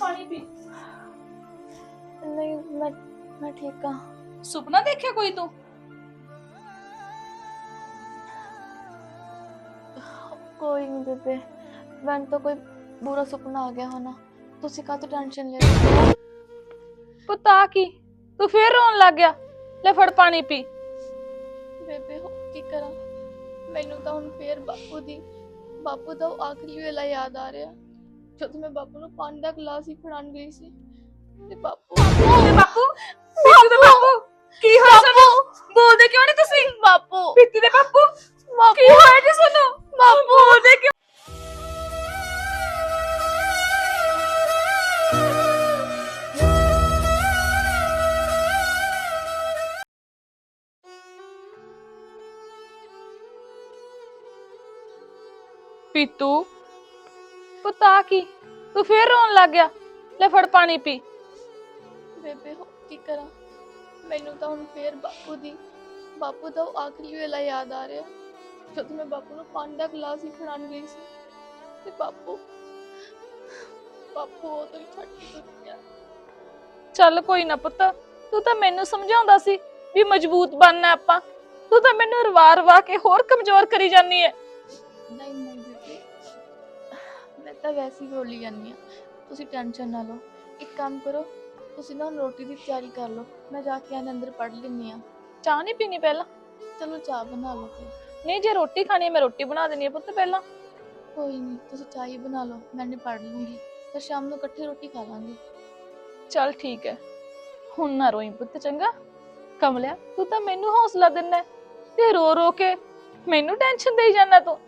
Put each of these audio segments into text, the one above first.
ਪਾਣੀ ਪੀ। ਨਹੀਂ ਮੈਂ ਮੈਂ ਠੀਕ ਹਾਂ। ਸੁਪਨਾ ਦੇਖਿਆ ਕੋਈ ਤੂੰ? ਕੋਈ ਨਹੀਂ ਬੇਬੇ ਮੈਨੂੰ ਤਾਂ ਕੋਈ ਬੁਰਾ ਸੁਪਨਾ ਆ ਗਿਆ ਹੋਣਾ। ਤੁਸੀਂ ਕਾਹਤੋਂ ਟੈਨਸ਼ਨ ਲੈ ਰਹੇ ਹੋ? ਪੁੱਤ ਆ ਕੀ? ਤੂੰ ਫੇਰ ਰੋਣ ਲੱਗ ਗਿਆ। ਲੈ ਫੜ ਪਾਣੀ ਪੀ। ਬੇਬੇ ਹੋ ਕੀ ਕਰਾਂ? ਮੈਨੂੰ ਤਾਂ ਹੁਣ ਫੇਰ ਬਾਪੂ ਦੀ ਬਾਪੂ ਦਾ ਉਹ ਆਖਰੀ ਵੇਲਾ ਯਾਦ ਆ ਰਿਹਾ। ਜਦੋਂ ਮੈਂ ਬਾਪੂ ਨੂੰ ਪਾਣੀ ਦਾ ਗਲਾਸ ਹੀ ਫੜਾਉਣ ਗਈ ਸੀ ਤੇ ਬਾਪੂ ਲੱਗ ਗਿਆ। ਲੈ ਫੜ ਪਾਣੀ ਪੀ। ਬੇਬੇ ਹੋ ਕੀ ਕਰਾਂ? ਮੈਨੂੰ ਤਾਂ ਹੁਣ ਫੇਰ ਬਾਪੂ ਦੀ ਬਾਪੂ ਦਾ ਉਹ ਆਖਰੀ ਵੇਲਾ ਯਾਦ ਆ ਰਿਹਾ। ਜਦੋਂ ਮੈਂ ਬਾਪੂ ਨੂੰ ਪਾਣੀ ਦਾ ਗਲਾਸ ਹੀ ਫੜਾਉਣ ਗਈ ਸੀ। ਤੇ ਬਾਪੂ ਬਾਪੂ ਉਹ ਤੋਂ ਹੀ ਛੱਡ ਕੇ ਤੁਰ ਗਿਆ। ਚੱਲ ਕੋਈ ਨਾ ਪੁੱਤ ਤੂੰ ਤਾਂ ਮੈਨੂੰ ਸਮਝਾਉਂਦਾ ਸੀ ਵੀ ਮਜ਼ਬੂਤ ਬਣਨਾ ਆਪਾਂ। ਤੂੰ ਤਾਂ ਮੈਨੂੰ ਰਵਾ ਰਵਾ ਕੇ ਹੋਰ ਕਮਜ਼ੋਰ ਕਰੀ ਜਾਨੀ ਹੈ ਨਹੀਂ ਨਹੀਂ ਬੇਬੇ। ਮੈਂ ਤਾਂ ਵੈਸੇ ਹੀ ਰੋਲੀ ਜਾਂਦੀ ਆ ਤੁਸੀਂ ਟੈਨਸ਼ਨ ਨਾ ਲਓ। ਇੱਕ ਕੰਮ ਕਰੋ ਤੁਸੀਂ ਨਾ ਹੁਣ ਰੋਟੀ ਦੀ ਤਿਆਰੀ ਕਰ ਲਓ। ਮੈਂ ਜਾ ਕੇ ਆਨੇ ਅੰਦਰ ਪੜ ਲੈਂਦੀ ਆ ਚਾਹ ਨਹੀਂ ਪੀਣੀ ਪਹਿਲਾਂ? ਚਲੋ ਚਾਹ ਬਣਾ ਲਓ ਫਿਰ। ਨਹੀਂ ਜੇ ਰੋਟੀ ਖਾਣੀ ਹੈ ਮੈਂ ਰੋਟੀ ਬਣਾ ਦੇਣੀ ਹੈ ਪੁੱਤ ਪਹਿਲਾਂ। ਕੋਈ ਨਹੀਂ ਤੁਸੀਂ ਚਾਹ ਹੀ ਬਣਾ ਲਓ ਮੈਂ ਨਹੀਂ ਪੜ ਲੂੰਗੀ। ਫਿਰ ਸ਼ਾਮ ਨੂੰ ਇਕੱਠੇ ਰੋਟੀ ਖਾ ਲਾਂਗੇ। ਚੱਲ ਠੀਕ ਹੈ। ਹੁਣ ਨਾ ਰੋਈ ਪੁੱਤ ਚੰਗਾ। ਕਮਲਿਆ ਤੂੰ ਤਾਂ ਮੈਨੂੰ ਹੌਸਲਾ ਦਿੰਦਾ ਹੈ, ਤੇ ਰੋ ਰੋ ਕੇ ਮੈਨੂੰ ਟੈਨਸ਼ਨ ਦੇਈ ਜਾਂਦਾ ਤੂੰ।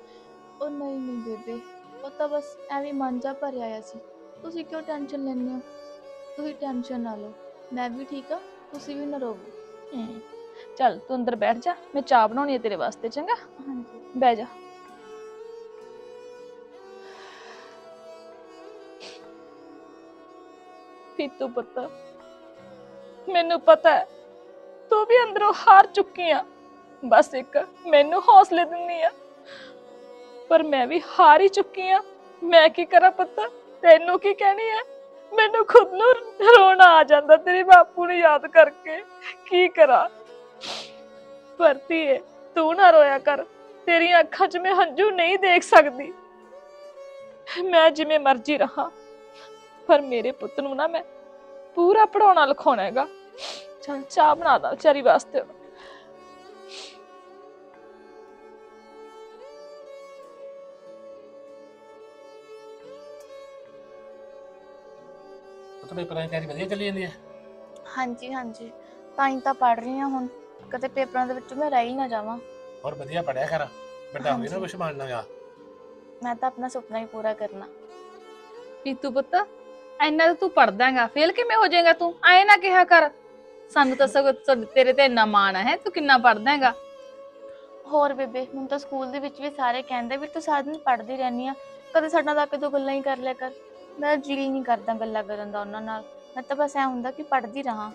ਉਹ ਨਹੀਂ ਨਹੀਂ ਬੇਬੇ। ਉਹ ਤਾਂ ਬਸ ਐਵੇਂ ਮਨ ਜਾ ਭਰਿਆ ਆਇਆ ਸੀ। ਤੁਸੀਂ ਕਿਉਂ ਟੈਨਸ਼ਨ ਲੈਂਦੇ ਹੋ? ਤੁਸੀਂ ਟੈਨਸ਼ਨ ਨਾ ਲਓ। ਮੈਂ ਵੀ ਠੀਕ ਆ ਤੁਸੀਂ ਵੀ ਨਾ ਰੋਵੋ ਹਮ, ਚੱਲ ਤੂੰ ਅੰਦਰ ਬੈਠ ਜਾ ਮੈਂ ਚਾਹ ਬਣਾਉਣੀ ਹੈ ਤੇਰੇ ਵਾਸਤੇ ਚੰਗਾ? ਹਾਂਜੀ। ਬਹਿ ਜਾ। ਪੀਤੂ ਪੁੱਤ ਮੈਨੂੰ ਪਤਾ ਹੈ ਤੂੰ ਵੀ ਅੰਦਰੋਂ ਹਾਰ ਚੁੱਕੀ ਆ। ਬਸ ਇੱਕ ਮੈਨੂੰ ਹੌਸਲੇ ਦਿੰਨੀ ਆ। ਪਰ ਮੈਂ ਵੀ ਹਾਰ ਹੀ ਚੁੱਕੀ ਆ। ਮੈਂ ਕੀ ਕਰਾਂ ਪੁੱਤ? ਤੈਨੂੰ ਕੀ ਕਹਿਣੀ ਹੈ ਮੈਨੂੰ ਖੁਦ ਨੂੰ ਰੋਣਾ ਆ ਜਾਂਦਾ ਤੇਰੇ ਬਾਪੂ ਨੂੰ ਯਾਦ ਕਰਕੇ। ਕੀ ਕਰਾਂ? ਭਰਤੀ ਤੂੰ ਨਾ ਰੋਇਆ ਕਰ। ਤੇਰੀਆਂ ਅੱਖਾਂ 'ਚ ਮੈਂ ਹੰਝੂ ਨਹੀਂ ਦੇਖ ਸਕਦੀ। ਮੈਂ ਜਿਵੇਂ ਮਰਜ਼ੀ ਰਹਾ। ਪਰ ਮੇਰੇ ਪੁੱਤ ਨੂੰ ਨਾ ਮੈਂ ਪੂਰਾ ਪੜਾਉਣਾ ਲਿਖਾਉਣਾ ਹੈਗਾ। ਚਲ ਚਾਹ ਬਣਾ ਦਾ ਵਿਚਾਰੀ ਵਾਸਤੇ। ਪੇਪਰਾਂ ਦੀ ਤਿਆਰੀ ਵਧੀਆ ਚੱਲੀ ਜਾਂਦੀ ਹੈ? ਹਾਂਜੀ ਹਾਂਜੀ। ਤਾਂ ਹੀ ਤਾਂ ਪੜ ਰਹੀ ਹਾਂ ਹੁਣ। ਕਦੇ ਪੇਪਰਾਂ ਦੇ ਵਿੱਚ ਮੈਂ ਰਹਿ ਹੀ ਨਾ ਜਾਵਾਂ। ਹੋਰ ਵਧੀਆ ਪੜਿਆ ਕਰ। ਵੱਡਾ ਹੋ ਗਿਆ ਨਾ। ਕੁਛ ਬਣਨਾਗਾ ਮੈਂ ਤਾਂ ਆਪਣਾ ਸੁਪਨਾ ਹੀ ਪੂਰਾ ਕਰਨਾ। ਪੀਤੂ ਪੁੱਤ ਐਨਾ ਤੂੰ ਪੜਦਾਗਾ ਫੇਲ ਕਿਵੇਂ ਹੋ ਜਾਏਗਾ ਤੂੰ? ਐ ਨਾ ਕਿਹਾ ਕਰ। ਸਾਨੂੰ ਤਾਂ ਸਗੋਂ ਤੁਹਾਡੇ- ਤੇਰੇ ਤੇ ਇੰਨਾ ਮਾਣ ਹੈ। ਤੂੰ ਕਿੰਨਾ ਪੜਦਾਗਾ ਹੋਰ ਬੇਬੇ ਹੁਣ ਤਾਂ ਸਕੂਲ ਦੇ ਵਿੱਚ ਵੀ ਸਾਰੇ ਕਹਿੰਦੇ ਵੀ ਤੂੰ ਸਾਰਾ ਦਿਨ ਪੜ੍ਹਦੀ ਰਹਿੰਦੀ ਆ। ਕਦੇ ਸਾਡੇ ਨਾਲ ਆ ਕੇ ਦੋ ਗੱਲਾਂ ਹੀ ਕਰ ਲਿਆ ਕਰ। ਮੇਰਾ ਜੀ ਨਹੀਂ ਕਰਦਾ ਗੱਲਾਂ ਕਰਨ ਦਾ ਉਹਨਾਂ ਨਾਲ। ਮੈਂ ਤਾਂ ਬਸ ਐ ਹੁੰਦਾ ਕਿ ਪੜ੍ਹਦੀ ਰਹਾ।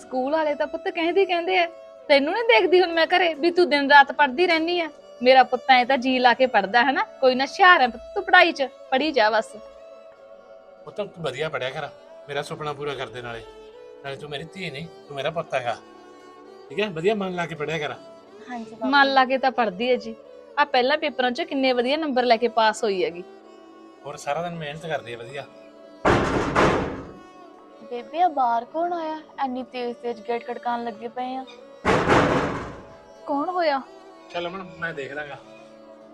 ਸਕੂਲ ਵਾਲੇ ਤਾਂ ਪੁੱਤ ਕਹਿੰਦੇ ਕਹਿੰਦੇ ਆ ਤੈਨੂੰ ਨਹੀਂ ਦੇਖਦੀ ਹੁਣ ਮੈਂ ਘਰੇ ਵੀ ਤੂੰ ਦਿਨ ਰਾਤ ਪੜਦੀ ਰਹਿਨੀ ਆ। ਮੇਰਾ ਪੁੱਤ ਐ ਤਾਂ ਜੀ ਲਾ ਕੇ ਪੜਦਾ ਹੈ ਨਾ ਕੋਈ ਨਾ ਹੁਸ਼ਿਆਰ ਹੈ ਪੁੱਤ ਤੂੰ ਪੜਾਈ 'ਚ ਪੜੀ ਜਾ ਬਸ। ਉਹ ਤਾਂ ਵਧੀਆ ਪੜਿਆ ਕਰ ਮੇਰਾ ਸੁਪਨਾ ਪੂਰਾ ਕਰ ਦੇ ਨਾਲੇ। ਨਾਲੇ ਤੂੰ ਮੇਰੀ ਧੀ ਨਹੀਂ ਤੂੰ ਮੇਰਾ ਪੁੱਤ ਹੈਗਾ। ਠੀਕ ਹੈ ਵਧੀਆ ਮਨ ਲਾ ਕੇ ਪੜਿਆ ਕਰ। ਹਾਂਜੀ ਮਨ ਲਾ ਕੇ ਤਾਂ ਪੜਦੀ ਹੈ ਜੀ। ਆ ਪਹਿਲਾਂ ਪੇਪਰਾਂ 'ਚ ਕਿੰਨੇ ਵਧੀਆ ਨੰਬਰ ਲੈ ਕੇ ਪਾਸ ਹੋਈ ਹੈਗੀ। ਹੋਰ ਸਾਰਾ ਦਿਨ ਮਿਹਨਤ ਕਰਦੀ ਹੈ ਵਧੀਆ। ਬੇਬੇ ਆ ਬਾਹਰ ਕੌਣ ਆਇਆ? ਐਨੀ ਤੇਜ਼ ਤੇਜ਼ ਗੇਟ ਖੜਕਾਉਣ ਲੱਗੇ ਪਏ ਆ। ਕੌਣ ਹੋਇਆ? ਚੱਲ ਅਮਨ ਮੈਂ ਦੇਖ ਲਾਂਗਾ।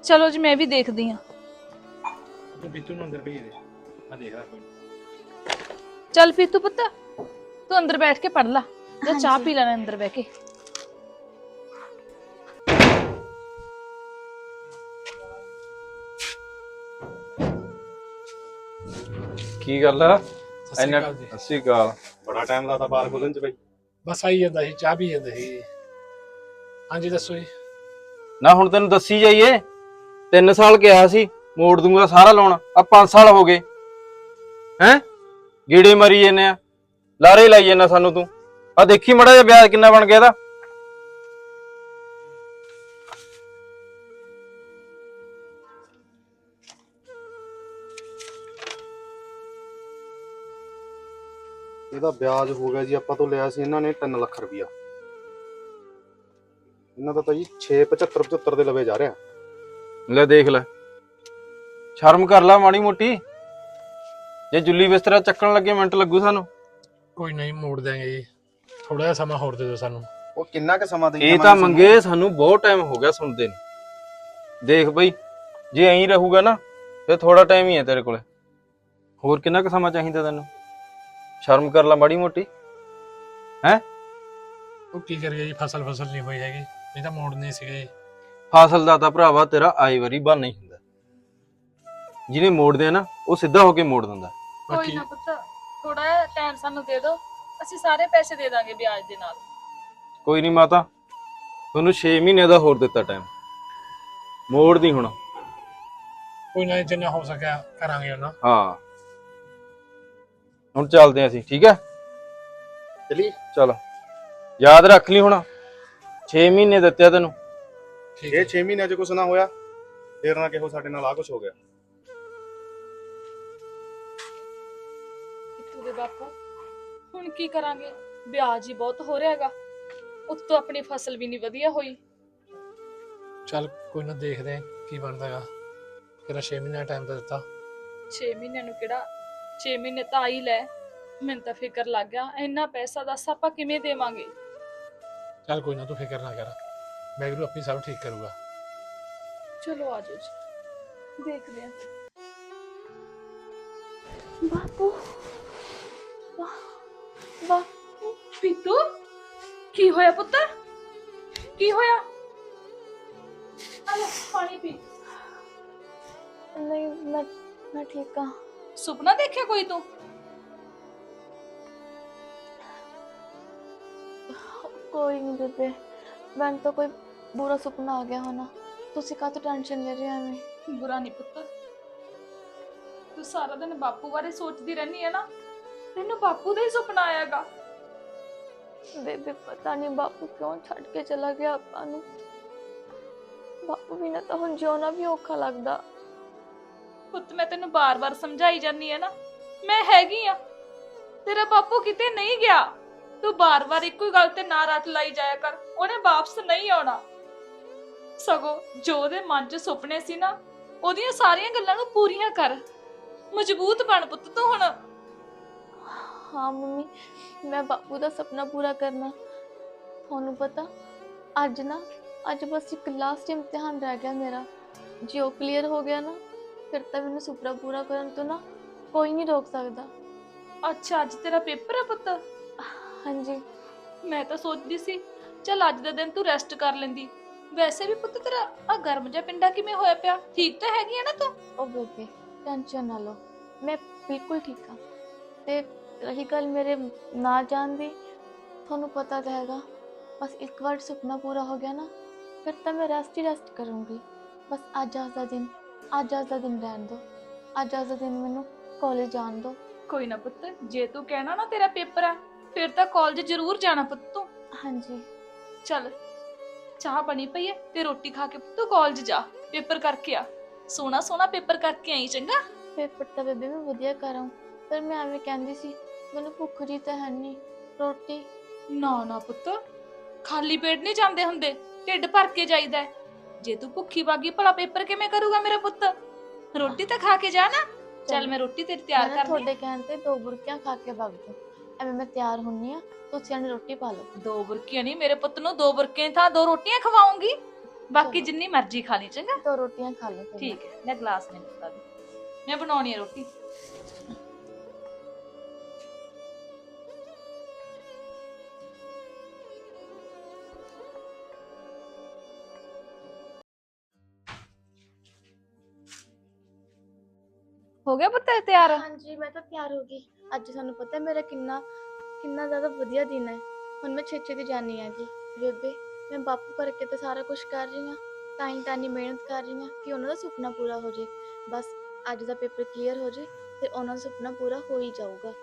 ਚਲੋ ਜੀ ਮੈਂ ਵੀ ਦੇਖਦੀ ਆ। ਤੂੰ ਬਿੱਤੂ ਨੂੰ ਅੰਦਰ ਭੇਜ ਦੇ। ਮੈਂ ਦੇਖ ਲਾਂ ਕੋਈ। ਚੱਲ ਪੀਤੂ ਪੁੱਤ ਤੂੰ ਅੰਦਰ ਬੈਠ ਕੇ ਪੜ ਲਾ। ਜਾਂ ਚਾਹ। ਪੀ ਲੈਣਾ ਅੰਦਰ ਬਹਿ ਕੇ। ਕੀ ਗੱਲ ਆ? ਸਤਿ ਸ਼੍ਰੀ ਇੰਨਾ ਅਕਾਲ ਜੀ। ਸਤਿ ਸ਼੍ਰੀ ਅਕਾਲ। ਬੜਾ ਟਾਈਮ ਲਾਤਾ ਬਾਹਰ ਖੋਲਣ ਚ ਬਈ। ਬਸ ਆਈ ਜਾਂਦਾ ਸੀ ਚਾਹ ਪੀ ਜਾਂਦਾ ਸੀ। ਹਾਂਜੀ ਦੱਸੋ ਜੀ। ਨਾ ਹੁਣ ਤੈਨੂੰ ਦੱਸੀ ਜਾਈਏ। 3 ਸਾਲ ਕਿਹਾ ਸੀ ਮੋੜ ਦੂੰਗਾ ਸਾਰਾ ਲੋਨ ਆ 5 ਸਾਲ ਹੋ ਗਏ। ਹੈ? ਗੀੜੇ ਮਰੀ ਜੰਨੇ ਆ। ਲਾਰੇ ਲਾਈ ਜੰਨਾ ਸਾਨੂੰ ਤੂੰ। ਆ ਦੇਖੀ ਮੜਾ ਜਿਹਾ ਵਿਆਜ ਕਿੰਨਾ ਬਣ ਗਿਆ ਇਹਦਾ। ਇਹਦਾ ਵਿਆਜ ਹੋ ਗਿਆ ਜੀ ਆਪਾਂ ਤੋਂ ਲਿਆ ਸੀ ਇਹਨਾਂ ਨੇ 3 ਲੱਖ ਰੁਪਇਆ ਇਹਨਾਂ ਦਾ ਤਾਂ ਜੀ 6 75 75 ਦੇ ਲਵੇ ਜਾ ਰਿਹਾ। ਲੈ ਦੇਖ ਲੈ। ਸ਼ਰਮ ਕਰ ਲੈ ਮਾੜੀ ਮੋਟੀ। ਜੇ ਜੁੱਲੀ ਬਿਸਤਰਾ ਚੱਕਣ ਲੱਗੇ ਮਿੰਟ ਲੱਗੂ ਸਾਨੂੰ। ਕੋਈ ਨਹੀਂ ਮੋੜ ਦਿਆਂਗੇ ਜੀ। ਥੋੜਾ ਜਿਹਾ ਸਮਾਂ ਹੋਰ ਦੇ ਦਿਓ ਸਾਨੂੰ। ਉਹ ਕਿੰਨਾ ਕੁ ਸਮਾਂ ਦੇ ਇਹ ਤਾਂ ਮੰਗੇ ਸਾਨੂੰ ਬਹੁਤ ਟਾਈਮ ਹੋ ਗਿਆ ਸੁਣਦੇ ਨੇ। ਦੇਖ ਬਈ ਜੇ ਐਂ ਰਹੂਗਾ ਨਾ ਫਿਰ ਥੋੜਾ ਟਾਈਮ ਹੀ ਹੈ ਤੇਰੇ ਕੋਲੇ। ਹੋਰ ਕਿੰਨਾ ਕੁ ਸਮਾਂ ਚਾਹੀਦਾ ਤੈਨੂੰ? ਸ਼ਰਮ ਕਰ ਲੈ ਮਾੜੀ ਮੋਟੀ। ਉਹ ਕੀ ਕਰੀਏ ਜੀ ਫਸਲ ਫਸਲ ਨਹੀਂ ਹੋਈ ਹੈਗੀ। ਨਹੀਂ ਤਾਂ ਮੋੜਨੇ ਸੀਗੇ। ਜੀ। ਫਾਸਲ ਦਾ ਤਾਂ ਭਰਾਵਾ ਤੇਰਾ ਆਈ ਵਾਰੀ ਬਣ ਨਹੀਂ ਹੁੰਦਾ। ਜਿਹਨੇ ਮੋੜਦੇ ਆ ਨਾ ਉਹ ਸਿੱਧਾ ਹੋ ਕੇ ਮੋੜ ਦਿੰਦਾ। ਕੋਈ ਬਾਕੀ ਨਾ ਪੁੱਤ ਥੋੜਾ ਟਾਈਮ ਸਾਨੂੰ ਦੇ ਦਿਓ। ਅਸੀਂ ਸਾਰੇ ਪੈਸੇ ਦੇ ਦਾਂਗੇ ਵਿਆਜ ਦੇ ਨਾਲ। ਕੋਈ ਨਹੀਂ ਮਾਤਾ ਤੁਹਾਨੂੰ 6 ਮਹੀਨੇ ਦਾ ਹੋਰ ਦਿੱਤਾ ਟਾਈਮ ਮੋੜ ਦੀ ਹੁਣ। ਕੋਈ ਨਾ ਜਿੰਨਾ ਹੋ ਸਕਿਆ ਕਰਾਂਗੇ ਉਹਨਾਂ। ਹਾਂ। ਹੁਣ ਚੱਲਦੇ ਹਾਂ ਅਸੀਂ ਠੀਕ ਹੈ? ਚਲੀ। ਚਲ। ਯਾਦ ਰੱਖ ਲਈ ਹੁਣ। 6 ਮਹੀਨੇ ਦਿੱਤੇ ਆ ਤੈਨੂੰ। ਠੀਕ ਇਹ ਹੈ 6 ਮਹੀਨਿਆਂ 'ਚ ਕੁਝ ਨਾ ਹੋਇਆ। ਫੇਰ ਨਾ ਕਿਹੋ ਸਾਡੇ ਨਾਲ ਆ ਕੁਝ ਹੋ ਗਿਆ। ਕਿੱਥੋਂ ਦੇ ਬਾਪੂ? ਹੁਣ ਕੀ ਕਰਾਂਗੇ? ਵਿਆਜ ਹੀ ਬਹੁਤ ਹੋ ਰਿਹਾ ਹੈਗਾ। ਉੱਤੋਂ ਆਪਣੀ ਫਸਲ ਵੀ ਨਹੀਂ ਵਧੀਆ ਹੋਈ। ਚੱਲ ਕੋਈ ਨਾ ਦੇਖਦੇ ਕੀ ਬਣਦਾ ਹੈਗਾ। ਤੇਰਾ 6 ਮਹੀਨਾ ਟਾਈਮ ਤਾਂ ਦਿੱਤਾ। 6 ਮਹੀਨਿਆਂ ਨੂੰ ਕਿਹੜਾ 6 ਮਹੀਨੇ ਤਾਂ ਆ ਹੀ ਲੈ। ਮੈਨੂੰ ਤਾਂ ਫਿਕਰ ਲੱਗ ਗਿਆ ਇੰਨਾ ਪੈਸਾ ਦੱਸ ਆਪਾਂ ਕਿਵੇਂ ਦੇਵਾਂਗੇ? ਚੱਲ ਕੋਈ ਨਾ ਤੂੰ ਫਿਕਰ ਨਾ ਕਰ। ਵੈਗਰੂ ਆਪਣੀ ਸਭ ਠੀਕ ਕਰੂਗਾ। ਚਲੋ ਆ ਜਾਓ ਜੀ। ਦੇਖਦੇ ਹਾਂ। ਬਾਪੂ। ਬਾਪੂ ਪੀਤੂ ਕੀ ਹੋਇਆ ਪੁੱਤ? ਕੀ ਹੋਇਆ? ਆ ਲੈ ਪਾਣੀ ਪੀ। ਨਹੀਂ ਮੈਂ ਮੈਂ ਠੀਕ ਹਾਂ। ਸੁਪਨਾ ਦੇਖਿਆ ਕੋਈ ਤੂੰ? ਕੋਈ ਨਹੀਂ ਬੇਬੇ ਮੈਨੂੰ ਤਾਂ ਕੋਈ ਬੁਰਾ ਸੁਪਨਾ ਆ ਗਿਆ ਹੋਣਾ। ਤੁਸੀਂ ਕਾਹਤੋਂ ਟੈਨਸ਼ਨ ਲੈ ਰਹੇ ਹੋ ਐਵੇਂ? ਬੁਰਾ ਨਹੀਂ ਪੁੱਤ। ਤੂੰ ਸਾਰਾ ਦਿਨ ਬਾਪੂ ਬਾਰੇ ਸੋਚਦੀ ਰਹਿਨੀ ਹੈ ਨਾ। ਤੈਨੂੰ ਬਾਪੂ ਦਾ ਹੀ ਸੁਪਨਾ ਆਇਆਗਾ। ਬੇਬੇ ਪਤਾ ਨਹੀਂ ਬਾਪੂ ਕਿਉਂ ਛੱਡ ਕੇ ਚਲਾ ਗਿਆ ਆਪਾਂ ਨੂੰ। ਬਾਪੂ ਬਿਨਾਂ ਤਾਂ ਹੁਣ ਜਿਉਣਾ ਵੀ ਔਖਾ ਲੱਗਦਾ। ਪੁੱਤ, ਮੈਂ ਤੈਨੂੰ ਬਾਰ-ਬਾਰ ਸਮਝਾਈ ਜਾਂਦੀ ਆ ਨਾ। ਮੈਂ ਹੈਗੀ ਆ। ਤੇਰਾ ਬਾਪੂ ਕਿਤੇ ਨਹੀਂ ਗਿਆ। ਤੂੰ ਬਾਰ-ਬਾਰ ਇੱਕੋ ਹੀ ਗੱਲ ਤੇ ਨਾ ਰੱਟ ਲਾਈ ਜਾਇਆ ਕਰ। ਉਹਨੇ ਵਾਪਸ ਨਹੀਂ ਆਉਣਾ। ਸਗੋ ਜੋ ਉਹਦੇ ਮਨ 'ਚ ਸੁਪਨੇ ਸੀ ਨਾ, ਉਹਦੀਆਂ ਸਾਰੀਆਂ ਗੱਲਾਂ ਨੂੰ ਪੂਰੀਆਂ ਕਰ। ਮਜ਼ਬੂਤ ਬਣ ਪੁੱਤ ਤੂੰ ਹੁਣ। ਹਾਂ, ਮੰਮੀ, ਮੈਂ ਬਾਪੂ ਦਾ ਸੁਪਨਾ ਪੂਰਾ ਕਰਨਾ। ਤੁਹਾਨੂੰ ਪਤਾ, ਅੱਜ ਨਾ, ਅੱਜ ਬਸ ਇੱਕ ਲਾਸਟ ਇਮਤਿਹਾਨ ਰਹਿ ਗਿਆ ਮੇਰਾ। ਜੇ ਉਹ ਕਲੀਅਰ ਹੋ ਗਿਆ ਨਾ ਫਿਰ ਤਾਂ ਮੈਨੂੰ ਸੁਪਨਾ ਪੂਰਾ ਕਰਨ ਤੋਂ ਨਾ ਕੋਈ ਨਹੀਂ ਰੋਕ ਸਕਦਾ। ਅੱਛਾ ਅੱਜ ਤੇਰਾ ਪੇਪਰ ਆ ਪੁੱਤ? ਹਾਂਜੀ। ਮੈਂ ਤਾਂ ਸੋਚਦੀ ਸੀ ਚਲ ਅੱਜ ਦਾ ਦਿਨ ਤੂੰ ਰੈਸਟ ਕਰ ਲੈਂਦੀ। ਵੈਸੇ ਵੀ ਪੁੱਤ ਤੇਰਾ ਆ ਗਰਮ ਜਿਹਾ ਪਿੰਡਾ ਕਿਵੇਂ ਹੋਇਆ ਪਿਆ? ਠੀਕ ਤਾਂ ਹੈਗੀ ਆ ਨਾ ਤੂੰ? ਉਹ ਬੇਬੇ ਟੈਨਸ਼ਨ ਨਾ ਲਓ। ਮੈਂ ਬਿਲਕੁਲ ਠੀਕ ਹਾਂ। ਤੇ ਰਹੀ ਗੱਲ ਮੇਰੇ ਨਾ ਜਾਣ ਦੀ ਤੁਹਾਨੂੰ ਪਤਾ ਤਾਂ ਹੈਗਾ। ਬਸ ਇੱਕ ਵਾਰ ਸੁਪਨਾ ਪੂਰਾ ਹੋ ਗਿਆ ਨਾ ਫਿਰ ਤਾਂ ਮੈਂ ਰੈਸਟ ਹੀ ਰੈਸਟ ਕਰੂੰਗੀ। ਬਸ ਅੱਜ ਦਾ ਦਿਨ। ਅੱਜ ਅੱਜ ਦਾ ਦਿਨ ਰਹਿਣ ਦਿਓ ਅੱਜ ਅੱਜ ਦਾ ਦਿਨ ਮੈਨੂੰ ਕਾਲਜ ਜਾਣ ਦਿਓ ਕੋਈ ਨਾ ਪੁੱਤ ਜੇ ਤੂੰ ਕਹਿਣਾ ਨਾ ਤੇਰਾ ਪੇਪਰ ਆ ਫਿਰ ਤਾਂ ਕਾਲਜ ਜ਼ਰੂਰ ਜਾਣਾ ਪੁੱਤ ਤੂੰ। ਹਾਂਜੀ। ਚੱਲ ਚਾਹ ਬਣੀ ਪਈ ਐ ਤੇ ਰੋਟੀ ਖਾ ਕੇ ਪੁੱਤ ਤੂੰ ਕਾਲਜ ਜਾ ਪੇਪਰ ਕਰਕੇ ਆ। ਸੋਹਣਾ ਸੋਹਣਾ ਪੇਪਰ ਕਰਕੇ ਆਈ ਚੰਗਾ? ਪੇਪਰ ਤਾਂ ਬੇਬੇ ਮੈਂ ਵਧੀਆ ਕਰਾਂ ਪਰ ਮੈਂ ਐਵੇਂ ਕਹਿੰਦੀ ਸੀ ਮੈਨੂੰ ਭੁੱਖ ਜੀ ਤਾਂ ਹੈ ਨਹੀਂ ਰੋਟੀ। ਨਾ ਨਾ ਪੁੱਤ ਖਾਲੀ ਪੇਟ ਨਹੀਂ ਜਾਂਦੇ ਹੁੰਦੇ ਢਿੱਡ ਭਰ ਕੇ ਜਾਈਦਾ ਹੈ। ਜੇ ਤੂੰ ਭੁੱਖੀ ਬਾਗੀ ਭਲਾ ਪੇਪਰ ਕਿਵੇਂ ਕਰੂਗਾ ਮੇਰਾ ਪੁੱਤ? ਰੋਟੀ ਤਾਂ ਖਾ ਕੇ ਜਾ ਨਾ। ਚੱਲ ਮੈਂ ਰੋਟੀ ਤੇਰੀ ਤਿਆਰ ਮੈਂ ਨਾ ਕਰਦੀ ਤੁਹਾਡੇ ਕਹਿਣ ਤੇ ਦੋ ਬੁਰਕੀਆਂ ਖਾ ਕੇ ਵਗ ਜਾਓ। ਐਵੇਂ ਮੈਂ ਤਿਆਰ ਹੁੰਨੀ ਆ ਤੁਸੀਂ ਆਣੀ ਰੋਟੀ ਪਾ ਲਓ। ਦੋ ਬੁਰਕੀਆਂ ਨਹੀਂ ਮੇਰੇ ਪੁੱਤ ਨੂੰ ਦੋ ਬੁਰਕੀਆਂ ਥਾਂ ਦੋ ਰੋਟੀਆਂ ਖਵਾਉਂਗੀ। ਬਾਕੀ ਚਲੋ। ਜਿੰਨੀ ਮਰਜ਼ੀ ਖਾ ਲਈ ਚੰਗਾ? ਦੋ ਰੋਟੀਆਂ ਖਾ ਲਓ ਫਿਰ ਠੀਕ ਹੈ ਮੈਂ ਗਲਾਸ ਨਹੀਂ ਦਿੱਤਾ। ਵੀ ਮੈਂ ਬਣਾਉਣੀ ਹੈ ਰੋਟੀ। ਹੋ ਗਿਆ ਪੁੱਤ ਤਿਆਰ? ਹਾਂਜੀ ਮੈਂ ਤਾਂ ਤਿਆਰ ਹੋ ਗਈ। ਅੱਜ ਤੁਹਾਨੂੰ ਪਤਾ ਹੈ ਮੇਰਾ ਕਿੰਨਾ ਕਿੰਨਾ ਜ਼ਿਆਦਾ ਵਧੀਆ ਦਿਨ ਹੈ। ਹੁਣ ਮੈਂ ਛੇਤੀ ਦੀ ਜਾਣੀ ਹੈਗੀ ਬੇਬੇ ਮੈਂ ਬਾਪੂ ਕਰਕੇ ਤਾਂ ਸਾਰਾ ਕੁਝ ਕਰ ਰਹੀ ਹਾਂ। ਤਾਂ ਹੀ ਤਾਂ ਇੰਨੀ ਮਿਹਨਤ ਕਰ ਰਹੀ ਹਾਂ ਕਿ ਉਹਨਾਂ ਦਾ ਸੁਪਨਾ ਪੂਰਾ ਹੋ ਜੇ। ਬਸ ਅੱਜ ਦਾ ਪੇਪਰ ਕਲੀਅਰ ਹੋ ਜੇ ਤੇ ਉਹਨਾਂ ਦਾ ਸੁਪਨਾ ਪੂਰਾ ਹੋ ਹੀ ਜਾਊਗਾ।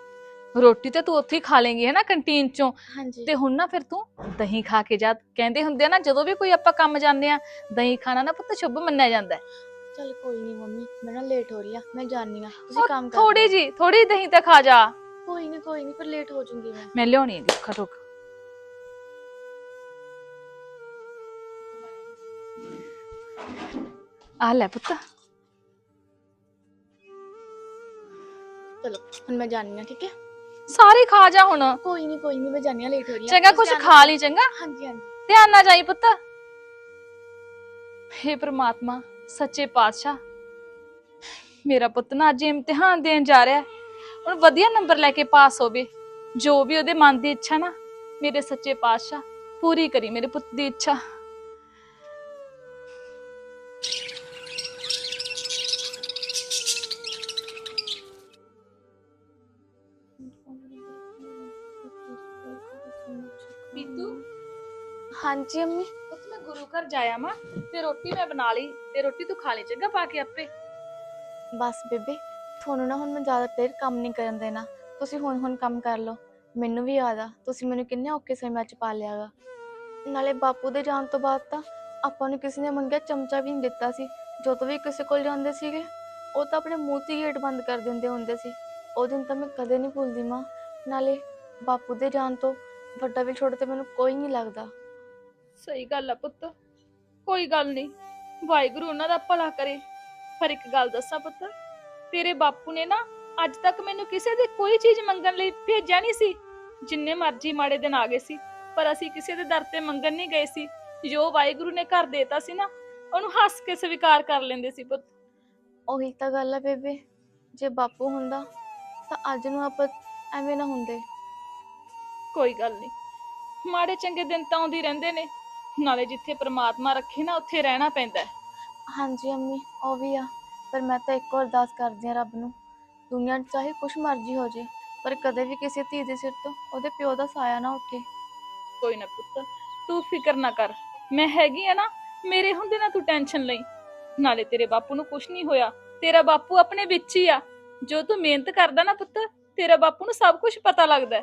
ਰੋਟੀ ਤੇ ਤੂੰ ਉੱਥੇ ਹੀ ਖਾ ਲੇਂਗੀ ਹੈ ਨਾ ਕੰਟੀਨ ਚੋਂ? ਹਾਂਜੀ। ਤੇ ਹੁਣ ਨਾ ਫਿਰ ਤੂੰ ਦਹੀਂ ਖਾ ਕੇ ਜਾ। ਕਹਿੰਦੇ ਹੁੰਦੇ ਆ ਨਾ ਜਦੋਂ ਵੀ ਕੋਈ ਆਪਾਂ ਕੰਮ ਜਾਂਦੇ ਆ ਦਹੀਂ ਖਾਣਾ ਨਾ ਪੁੱਤ ਸ਼ੁਭ ਮੰਨਿਆ ਜਾਂਦਾ ਹੈ। ਚਲ ਕੋਈ ਨਹੀਂ ਮੰਮੀ ਮੈਂ ਨਾ ਲੇਟ ਹੋ ਰਹੀ ਆ ਮੈਂ ਜਾਣੀ ਆ। ਤੁਸੀਂ ਕੰਮ ਕਰੋ ਥੋੜੀ ਜੀ ਥੋੜੀ ਦਹੀਂ ਤਾਂ ਖਾ ਜਾ। ਕੋਈ ਨਹੀਂ ਕੋਈ ਨਹੀਂ ਫਿਰ ਲੇਟ ਹੋ ਜਾਊਂਗੀ ਮੈਂ। ਮੈਂ ਲਿਆਉਣੀ ਹੈ ਰੁੱਖਾ ਰੁੱਖ। ਆ ਲੈ ਪੁੱਤ। ਚਲੋ ਹੁਣ ਮੈਂ ਜਾਣੀ ਆ ਠੀਕ ਹੈ? ਸਾਰੇ ਖਾ ਜਾ ਹੁਣ। ਕੋਈ ਨਹੀਂ ਕੋਈ ਨਹੀਂ ਮੈਂ ਜਾਣੀ ਆ ਲੇਟ ਹੋ ਰਹੀ ਹਾਂ ਚੰਗਾ ਬਸ ਕੁਝ ਧਿਆਨ ਖਾ ਲਈ ਚੰਗਾ? ਹਾਂਜੀ ਹਾਂਜੀ। ਧਿਆਨ ਨਾਲ ਜਾਈ ਪੁੱਤ। हे ਪ੍ਰਮਾਤਮਾ ਸੱਚੇ ਪਾਤਸ਼ਾਹ। ਮੇਰਾ ਪੁੱਤ ਨਾ ਅੱਜ ਇਮਤਿਹਾਨ ਦੇਣ ਜਾ ਰਿਹਾ ਹੈ। ਹੁਣ ਵਧੀਆ ਨੰਬਰ ਲੈ ਕੇ ਪਾਸ ਹੋਵੇ। ਜੋ ਵੀ ਉਹਦੇ ਮਨ ਦੀ ਇੱਛਾ ਨਾ ਮੇਰੇ ਸੱਚੇ ਪਾਤਸ਼ਾਹ ਪੂਰੀ ਕਰੀ ਮੇਰੇ ਪੁੱਤ ਦੀ ਇੱਛਾ। ਪੀਤੂ? ਹਾਂਜੀ ਅੰਮੀ। ਪੁੱਤ ਮੈਂ ਗੁਰੂ ਘਰ ਜਾਇਆ ਮਾਂ ਤੇ ਰੋਟੀ ਮੈਂ ਬਣਾ ਲਈ। ਤੇ ਰੋਟੀ ਤੂੰ ਖਾ ਲਈ ਚੰਗਾ ਪਾ ਕੇ ਆਪੇ। ਬਸ ਬੇਬੇ ਤੁਹਾਨੂੰ ਨਾ ਹੁਣ ਮੈਂ ਜ਼ਿਆਦਾ ਦੇਰ ਕੰਮ ਨਹੀਂ ਕਰਨ ਦੇਣਾ। ਤੁਸੀਂ ਹੁਣ ਹੁਣ ਕੰਮ ਕਰ ਲਓ। ਮੈਨੂੰ ਵੀ ਯਾਦ ਆ ਤੁਸੀਂ ਮੈਨੂੰ ਕਿੰਨੇ ਔਖੇ ਸਮੇਂ 'ਚ ਪਾਲਿਆਗਾ ਨਾਲੇ ਬਾਪੂ ਦੇ ਜਾਣ ਤੋਂ ਬਾਅਦ ਤਾਂ ਆਪਾਂ ਨੂੰ ਕਿਸੇ ਨੇ ਮੰਗਿਆ ਚਮਚਾ ਵੀ ਨਹੀਂ ਦਿੱਤਾ ਸੀ। ਜਦੋਂ ਵੀ ਕਿਸੇ ਕੋਲ ਜਾਂਦੇ ਸੀਗੇ ਉਹ ਤਾਂ ਆਪਣੇ ਮੂੰਹ 'ਚ ਹੀ ਗੇਟ ਬੰਦ ਕਰ ਦਿੰਦੇ ਹੁੰਦੇ ਸੀ। ਉਹ ਦਿਨ ਤਾਂ ਮੈਂ ਕਦੇ ਨਹੀਂ ਭੁੱਲਦੀ ਮਾਂ। ਨਾਲੇ ਬਾਪੂ ਦੇ ਜਾਣ ਤੋਂ ਵੱਡਾ ਵੀ ਛੋਟਾ ਤੇ ਮੈਨੂੰ ਕੋਈ ਨਹੀਂ ਲੱਗਦਾ। ਸਹੀ ਗੱਲ ਆ ਪੁੱਤ। ਕੋਈ ਗੱਲ ਨਹੀਂ। ਵਾਹਿਗੁਰੂ ਉਹਨਾਂ ਦਾ ਭਲਾ ਕਰੇ। ਪਰ ਇੱਕ ਗੱਲ ਦੱਸਾਂ ਪੁੱਤ ਤੇਰੇ ਬਾਪੂ ਨੇ ਨਾ ਅੱਜ ਤੱਕ ਮੈਨੂੰ ਕਿਸੇ ਦੇ ਕੋਈ ਚੀਜ਼ ਮੰਗਣ ਲਈ ਭੇਜਿਆ ਨਹੀਂ ਸੀ। ਜਿੰਨੇ ਮਰਜ਼ੀ ਮਾੜੇ ਦਿਨ ਆ ਗਏ ਸੀ ਪਰ ਅਸੀਂ ਕਿਸੇ ਦੇ ਦਰ ਤੇ ਮੰਗਣ ਨਹੀਂ ਗਏ ਸੀ। ਜੋ ਵਾਹਿਗੁਰੂ ਨੇ ਘਰ ਦੇਤਾ ਸੀ ਨਾ ਉਹਨੂੰ ਹੱਸ ਕੇ ਸਵੀਕਾਰ ਕਰ ਲੈਂਦੇ ਸੀ ਪੁੱਤ। ਉਹੀ ਤਾਂ ਗੱਲ ਆ ਬੇਬੇ ਜੇ ਬਾਪੂ ਹੁੰਦਾ ਤਾਂ ਅੱਜ ਨੂੰ ਆਪਾਂ ਐਵੇਂ ਨਾ ਹੁੰਦੇ। ਕੋਈ ਗੱਲ ਨਹੀਂ। ਮਾੜੇ ਚੰਗੇ ਦਿਨ ਤਾਂ ਆਉਂਦੇ ਹੀ ਰਹਿੰਦੇ ਨੇ। ਨਾਲੇ ਜਿੱਥੇ ਪ੍ਰਮਾਤਮਾ ਰੱਖੇ ਨਾ ਉੱਥੇ ਰਹਿਣਾ ਪੈਂਦਾ ਹੈ। ਹਾਂਜੀ ਅੰਮੀ ਉਹ ਵੀ ਆ। ਪਰ ਮੈਂ ਤਾਂ ਇੱਕ ਅਰਦਾਸ ਕਰਦੀ ਆ ਰੱਬ ਨੂੰ। ਦੁਨੀਆ 'ਚ ਚਾਹੇ ਕੁਛ ਮਰਜ਼ੀ ਹੋ ਜੇ ਪਰ ਕਦੇ ਵੀ ਕਿਸੇ ਧੀ ਦੇ ਸਿਰ ਤੋਂ ਉਹਦੇ ਪਿਓ ਦਾ ਸਾਇਆ ਨਾ ਉੱਠੇ। ਕੋਈ ਨਾ ਪੁੱਤ ਤੂੰ ਫਿਕਰ ਨਾ ਕਰ। ਮੈਂ ਹੈਗੀ ਆ ਨਾ ਮੇਰੇ ਹੁੰਦੇ ਨਾ ਤੂੰ ਟੈਨਸ਼ਨ ਲਈ। ਨਾਲੇ ਤੇਰੇ ਬਾਪੂ ਨੂੰ ਕੁਝ ਨਹੀਂ ਹੋਇਆ। ਤੇਰਾ ਬਾਪੂ ਆਪਣੇ ਵਿੱਚ ਹੀ ਆ। ਜੋ ਤੂੰ ਮਿਹਨਤ ਕਰਦਾ ਨਾ ਪੁੱਤ ਤੇਰਾ ਬਾਪੂ ਨੂੰ ਸਭ ਕੁਝ ਪਤਾ ਲੱਗਦਾ ਹੈ।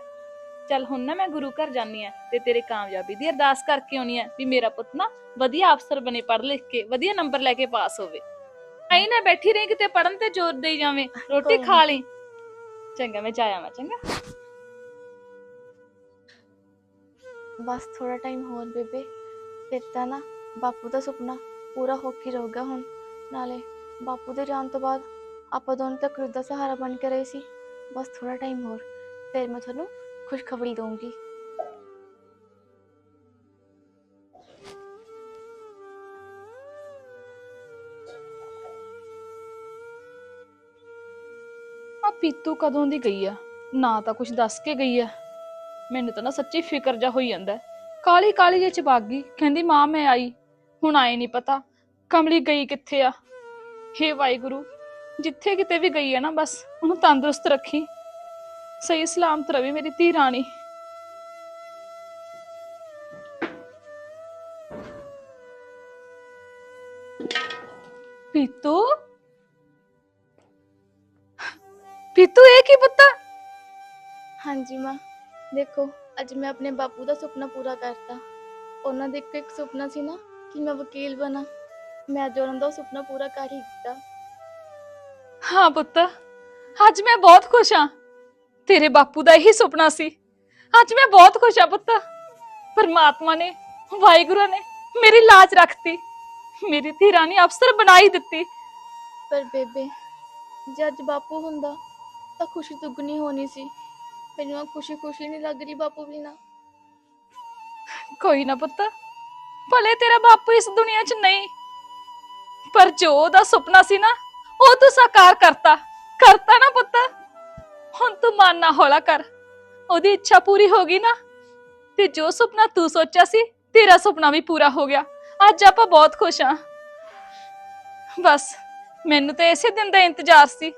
ਚੱਲ ਹੁਣ ਨਾ ਮੈਂ ਗੁਰੂ ਘਰ ਜਾਨੀ ਆ ਤੇ ਤੇਰੇ ਕਾਮਯਾਬੀ ਦੀ ਅਰਦਾਸ ਕਰਕੇ ਆਉਣੀ ਆ ਵੀ ਮੇਰਾ ਪੁੱਤ ਨਾ ਵਧੀਆ ਅਫਸਰ ਬਣੇ ਪੜ੍ਹ ਲਿਖ ਕੇ ਵਧੀਆ ਨੰਬਰ ਲੈ ਕੇ ਪਾਸ ਹੋਵੇ। ਐਂ ਨਾ ਬੈਠੀ ਰਹੀ ਕਿਤੇ ਪੜਨ ਤੇ ਜ਼ੋਰ ਦੇਈ ਜਾਵੇਂ ਰੋਟੀ ਖਾ ਲਈ। ਚੰਗਾ ਮੈਂ ਜਾਇਆ ਮੈਂ ਚੰਗਾ। ਬਸ ਥੋੜਾ ਟਾਈਮ ਹੋਰ ਬੇਬੇ ਫਿਰ ਤਾਂ ਨਾ ਬਾਪੂ ਦਾ ਸੁਪਨਾ ਪੂਰਾ ਹੋ ਕੇ ਰਹੂਗਾ ਹੁਣ। ਨਾਲੇ ਬਾਪੂ ਦੇ ਜਾਣ ਤੋਂ ਬਾਅਦ ਆਪਾਂ ਦੋਨੋਂ ਤੱਕ ਦਾ ਸਹਾਰਾ ਬਣ ਕੇ ਰਹੇ ਸੀ। ਬਸ ਥੋੜਾ ਟਾਈਮ ਹੋਰ ਫਿਰ ਮੈਂ ਤੁਹਾਨੂੰ ਖੁਸ਼ਖਬਰੀ ਦਊਂਗੀ ਆ ਪੀਤੂ ਕਦੋਂ ਦੀ ਗਈ ਆ ਨਾ ਤਾਂ ਕੁਝ ਦੱਸ ਕੇ ਗਈ ਆ ਮੈਨੂੰ ਤਾਂ ਨਾ ਸੱਚੀ ਫਿਕਰ ਜਾ ਹੋਈ ਜਾਂਦਾ ਕਾਲੀ ਕਾਲੀ ਜਿਹੀ ਚ ਕਹਿੰਦੀ ਮਾਂ ਮੈਂ ਆਈ ਹੁਣ ਆਏ ਨਹੀਂ ਪਤਾ ਕਮਲੀ ਗਈ ਕਿੱਥੇ ਆ ਹੇ ਵਾਹਿਗੁਰੂ ਜਿੱਥੇ ਕਿਤੇ ਵੀ ਗਈ ਆ ਨਾ ਬਸ ਉਹਨੂੰ ਤੰਦਰੁਸਤ ਰੱਖੀ ਸਹੀ ਸਲਾਮਤ ਰਵੇ ਮੇਰੀ ਧੀ ਰਾਣੀ। ਪੀਤੂ? ਪੀਤੂ ਇਹ ਕੀ ਪੁੱਤ? ਹਾਂਜੀ ਮਾਂ ਦੇਖੋ ਅੱਜ ਮੈਂ ਆਪਣੇ ਬਾਪੂ ਦਾ ਸੁਪਨਾ ਪੂਰਾ ਕਰਤਾ। ਉਹਨਾਂ ਦਾ ਇੱਕ ਇੱਕ ਸੁਪਨਾ ਸੀ ਨਾ ਕਿ ਮੈਂ ਵਕੀਲ ਬਣਾ। ਮੈਂ ਅੱਜ ਉਹਨਾਂ ਦਾ ਸੁਪਨਾ ਪੂਰਾ ਕਰ ਹੀ ਦਿੱਤਾ। ਹਾਂ ਪੁੱਤ ਅੱਜ ਮੈਂ ਬਹੁਤ ਖੁਸ਼ ਹਾਂ। ਤੇਰੇ ਬਾਪੂ ਦਾ ਇਹੀ ਸੁਪਨਾ ਸੀ। ਅੱਜ ਮੈਂ ਬਹੁਤ ਖੁਸ਼ ਹਾਂ ਪੁੱਤ। ਪਰਮਾਤਮਾ ਨੇ ਵਾਹਿਗੁਰੂ ਨੇ ਮੇਰੀ ਲਾਜ ਰੱਖਤੀ। ਮੇਰੀ ਧੀ ਰਾਣੀ ਅਫਸਰ ਬਣਾਈ ਦਿੱਤੀ। ਪਰ ਬੇਬੇ ਜੇ ਅੱਜ ਬਾਪੂ ਹੁੰਦਾ ਤਾਂ ਖੁਸ਼ੀ ਦੁੱਗਣੀ ਹੋਣੀ ਸੀ। ਮੈਨੂੰ ਆ ਖੁਸ਼ੀ ਖੁਸ਼ੀ ਨਹੀਂ ਲੱਗ ਰਹੀ ਬਾਪੂ ਬਿਨਾ ਕੋਈ ਨਾ ਪੁੱਤ। ਭਲੇ ਤੇਰਾ ਬਾਪੂ ਇਸ ਦੁਨੀਆ 'ਚ ਨਹੀਂ। ਪਰ ਜੋ ਉਹਦਾ ਸੁਪਨਾ ਸੀ ਨਾ ਉਹ ਤੂੰ ਸਾਕਾਰ ਕਰਤਾ। ਕਰਤਾ ਨਾ ਪੁੱਤ। ਹੁਣ ਤੂੰ ਮਨ ਨਾ ਹੌਲਾ ਕਰ। ਉਹਦੀ ਇੱਛਾ ਪੂਰੀ ਹੋ ਗਈ ਨਾ, ਤੇ ਜੋ ਸੁਪਨਾ ਤੂੰ ਸੋਚਿਆ ਸੀ, ਤੇਰਾ ਸੁਪਨਾ ਵੀ ਪੂਰਾ ਹੋ ਗਿਆ। ਅੱਜ ਆਪਾਂ ਬਹੁਤ ਖੁਸ਼ ਹਾਂ। ਬਸ, ਮੈਨੂੰ ਤਾਂ ਇਸੇ ਦਿਨ ਦਾ ਇੰਤਜ਼ਾਰ ਸੀ।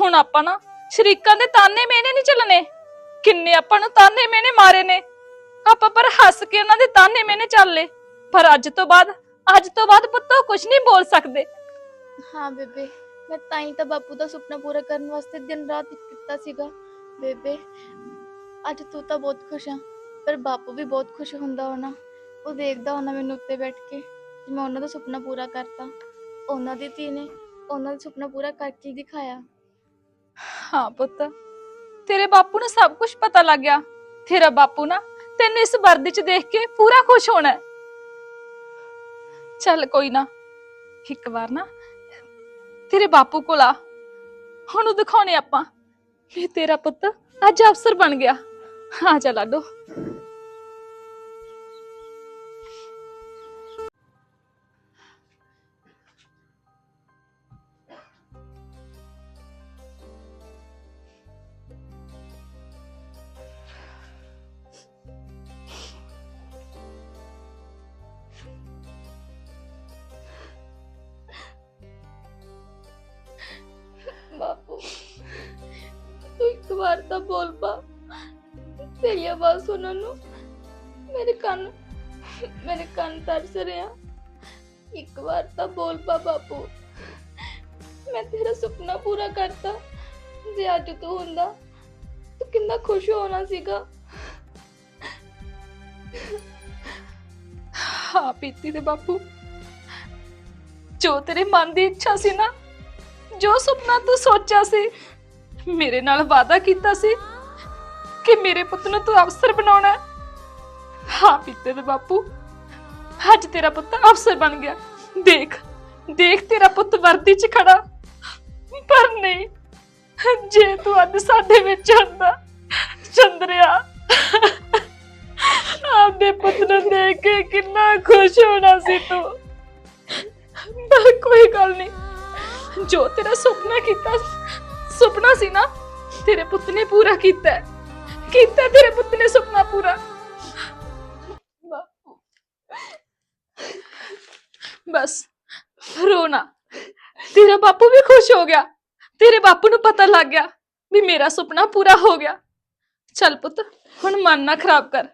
ਹੁਣ ਆਪਾਂ ਨਾ ਸ਼ਰੀਕਾਂ ਦੇ ਤਾਨੇ ਮੇਨੇ ਨਹੀਂ ਚੱਲਣੇ। ਕਿੰਨੇ ਆਪਾਂ ਨੂੰ ਤਾਨੇ ਮੇਨੇ ਮਾਰੇ ਨੇ। ਆਪਾਂ ਪਰ ਹੱਸ ਕੇ ਉਹਨਾਂ ਦੇ ਤਾਨੇ ਮੈਨੇ ਚੱਲ ਲਏ। ਪਰ ਅੱਜ ਤੋਂ ਬਾਅਦ, ਅੱਜ ਤੋਂ ਬਾਅਦ ਪੁੱਤੋ ਕੁਝ ਨਹੀਂ ਬੋਲ ਸਕਦੇ। ਹਾਂ ਬੇਬੇ। ਮੈਂ ਤਾਂ ਹੀ ਤਾਂ ਬਾਪੂ ਦਾ ਸੁਪਨਾ ਪੂਰਾ ਕਰਨ ਵਾਸਤੇ ਦਿਨ ਰਾਤ ਇੱਕ ਕੀਤਾ ਸੀਗਾ। ਬੇਬੇ, ਅੱਜ ਤੂੰ ਤਾਂ ਬਹੁਤ ਖੁਸ਼ ਆ, ਪਰ ਬਾਪੂ ਵੀ ਬਹੁਤ ਖੁਸ਼ ਹੁੰਦਾ ਹੋਣਾ। ਉਹ ਦੇਖਦਾ ਹੋਣਾ ਮੈਨੂੰ ਉੱਤੇ ਬੈਠ ਕੇ ਕਿ ਮੈਂ ਉਹਨਾਂ ਦਾ ਸੁਪਨਾ ਪੂਰਾ ਕਰਤਾ। ਉਹਨਾਂ ਦੀ ਧੀ ਨੇ ਉਹਨਾਂ ਦਾ ਸੁਪਨਾ ਪੂਰਾ ਕਰਕੇ ਹੀ ਦਿਖਾਇਆ। ਹਾਂ ਪੁੱਤ, ਤੇਰੇ ਬਾਪੂ ਨੂੰ ਸਭ ਕੁਝ ਪਤਾ ਲੱਗ ਗਿਆ। ਤੇਰਾ ਬਾਪੂ ਨਾ ਤੈਨੂੰ ਇਸ ਵਰਦੀ 'ਚ ਦੇਖ ਕੇ ਪੂਰਾ ਖੁਸ਼ ਹੋਣਾ ਹੈ। ਚੱਲ ਕੋਈ ਨਾ, ਇੱਕ ਵਾਰ ਨਾ ਤੇਰੇ ਬਾਪੂ ਕੋਲ ਆ। ਹੁਣ ਉਹ ਦਿਖਾਉਣੇ ਆਪਾਂ। ਵੀ ਤੇਰਾ ਪੁੱਤ ਅੱਜ ਅਫਸਰ ਬਣ ਗਿਆ। ਆ ਜਾ ਲਾਡੋ। ਤਾਂ ਬੋਲ ਪਾ। ਤੇਰੀ ਆਵਾਜ਼ ਸੁਣਨ ਨੂੰ ਮੇਰੇ ਕੰਨ ਮੇਰੇ ਕੰਨ ਤਰਸ ਰਿਹਾ ਇੱਕ ਵਾਰ ਤਾਂ ਬੋਲ ਪਾ ਬਾਪੂ। ਮੈਂ ਤੇਰਾ ਸੁਪਨਾ ਪੂਰਾ ਕਰਤਾ। ਜੇ ਅੱਜ ਤੂੰ ਹੁੰਦਾ, ਤੂੰ ਕਿੰਨਾ ਖੁਸ਼ ਹੋਣਾ ਸੀਗਾ। ਹਾਂ ਪੀਤੀ ਦੇ ਬਾਪੂ। ਜੋ ਤੇਰੇ ਮਨ ਦੀ ਇੱਛਾ ਸੀ ਨਾ, ਜੋ ਸੁਪਨਾ ਤੂੰ ਸੋਚਿਆ ਸੀ ਮੇਰੇ ਨਾਲ ਵਾਅਦਾ ਕੀਤਾ ਸੀ ਕਿ ਮੇਰੇ ਪੁੱਤ ਨੂੰ ਤੂੰ ਅਫਸਰ ਬਣਾਉਣਾ ਹੈ। ਹਾਂ, ਪੀਤੇ ਦੇ ਬਾਪੂ। ਅੱਜ ਤੇਰਾ ਪੁੱਤ ਅਫਸਰ ਬਣ ਗਿਆ। ਦੇਖ ਦੇਖ ਤੇਰਾ ਪੁੱਤ ਵਰਦੀ 'ਚ ਖੜਾ। ਪਰ ਨਹੀਂ, ਜੇ ਤੂੰ ਅੱਜ ਸਾਡੇ ਵਿੱਚ ਹੁੰਦਾ, ਚੰਦਰਿਆ, ਆਪਦੇ ਪੁੱਤ ਨੂੰ ਦੇਖ ਕੇ ਕਿੰਨਾ ਖੁਸ਼ ਹੋਣਾ ਸੀ ਤੂੰ। ਪਰ ਕੋਈ ਗੱਲ ਨਹੀਂ। ਜੋ ਤੇਰਾ ਸੁਪਨਾ ਕੀਤਾ ਸੁਪਨਾ ਸੀ ਨਾ, ਤੇਰੇ ਪੁੱਤ ਨੇ ਪੂਰਾ ਕੀਤਾ ਹੈ। ਕੀਤਾ ਤੇਰੇ ਪੁੱਤ ਨੇ ਸੁਪਨਾ ਪੂਰਾ। ਬਾਪੂ ਬਸ ਰੋਣਾ ਤੇਰਾ ਬਾਪੂ ਵੀ ਖੁਸ਼ ਹੋ ਗਿਆ। ਤੇਰੇ ਬਾਪੂ ਨੂੰ ਪਤਾ ਲੱਗ ਗਿਆ ਵੀ ਮੇਰਾ ਸੁਪਨਾ ਪੂਰਾ ਹੋ ਗਿਆ। ਚੱਲ ਪੁੱਤ, ਹੁਣ ਮਨ ਨਾ ਖਰਾਬ ਕਰ।